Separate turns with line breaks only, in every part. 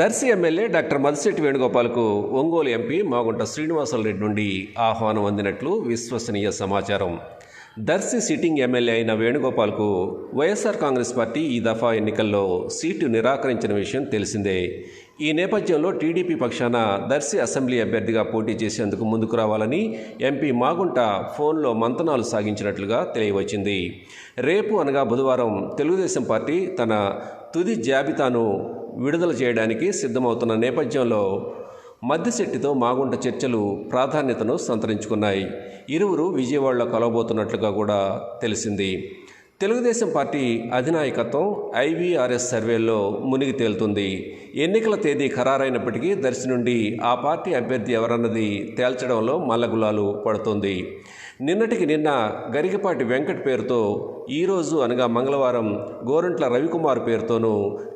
Darsi MLA doctor Madisetti వేణుగోపాల్కు Ongole MP Magunta Srinivasa Reddy నుండి ఆహ్వానం అందినట్లు విశ్వసనీయ సమాచారం. దర్శి సిట్టింగ్ ఎమ్మెల్యే అయిన వేణుగోపాల్కు వైఎస్ఆర్ కాంగ్రెస్ పార్టీ ఈ దఫా ఎన్నికల్లో సీటు నిరాకరించిన విషయం తెలిసిందే. ఈ నేపథ్యంలో టీడీపీ పక్షాన దర్శి అసెంబ్లీ అభ్యర్థిగా పోటీ చేసేందుకు ముందుకు రావాలని ఎంపీ మాగుంట ఫోన్లో మంతనాలు సాగించినట్లుగా తెలియవచ్చింది. రేపు అనగా బుధవారం తెలుగుదేశం పార్టీ తన తుది జాబితాను విడుదల చేయడానికి సిద్ధమవుతున్న నేపథ్యంలో మద్దిశెట్టితో మాగుంట చర్చలు ప్రాధాన్యతను సంతరించుకున్నాయి. ఇరువురు విజయవాడలో కలవబోతున్నట్లుగా కూడా తెలిసింది. తెలుగుదేశం పార్టీ అధినాయకత్వం ఐవీఆర్ఎస్ సర్వేల్లో మునిగి తేలుతుంది. ఎన్నికల తేదీ ఖరారైనప్పటికీ దర్శి నుండి ఆ పార్టీ అభ్యర్థి ఎవరన్నది తేల్చడంలో మల్లగులాలు పడుతోంది. నిన్నటికి నిన్న గరికపాటి వెంకట్ పేరుతో ఈరోజు అనగా మంగళవారం గోరంట్ల రవికుమార్ పేరుతోనూ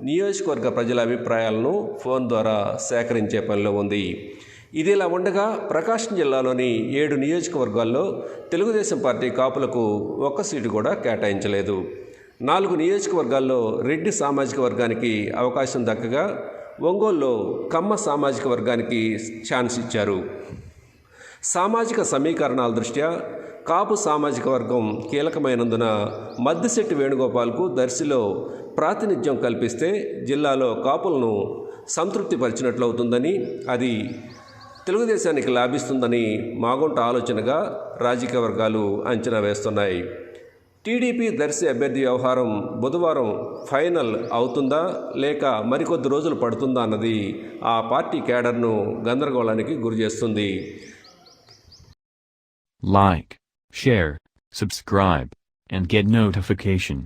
నియోజకవర్గ ప్రజల అభిప్రాయాలను ఫోన్ ద్వారా సేకరించే పనిలో ఉంది. ఇదిలా ఉండగా ప్రకాశం జిల్లాలోని ఏడు నియోజకవర్గాల్లో తెలుగుదేశం పార్టీ కాపులకు ఒక్క సీటు కూడా కేటాయించలేదు. నాలుగు నియోజకవర్గాల్లో రెడ్డి సామాజిక వర్గానికి అవకాశం దక్కగా ఒంగోలులో కమ్మ సామాజిక వర్గానికి ఛాన్స్ ఇచ్చారు. సామాజిక సమీకరణాల దృష్ట్యా కాపు సామాజిక వర్గం కీలకమైనందున మద్దిశెట్టి వేణుగోపాల్కు దర్శిలో ప్రాతినిధ్యం కల్పిస్తే జిల్లాలో కాపులను సంతృప్తిపరిచినట్లవుతుందని అది తెలుగుదేశానికి లాభిస్తుందని మాగుంట ఆలోచనగా రాజకీయ వర్గాలు అంచనా వేస్తున్నాయి. టీడీపీ దర్శి అభ్యర్థి వ్యవహారం బుధవారం ఫైనల్ అవుతుందా లేక మరికొద్ది రోజులు పడుతుందా అన్నది ఆ పార్టీ కేడర్ను గందరగోళానికి గురిచేస్తుంది
like share subscribe and get notification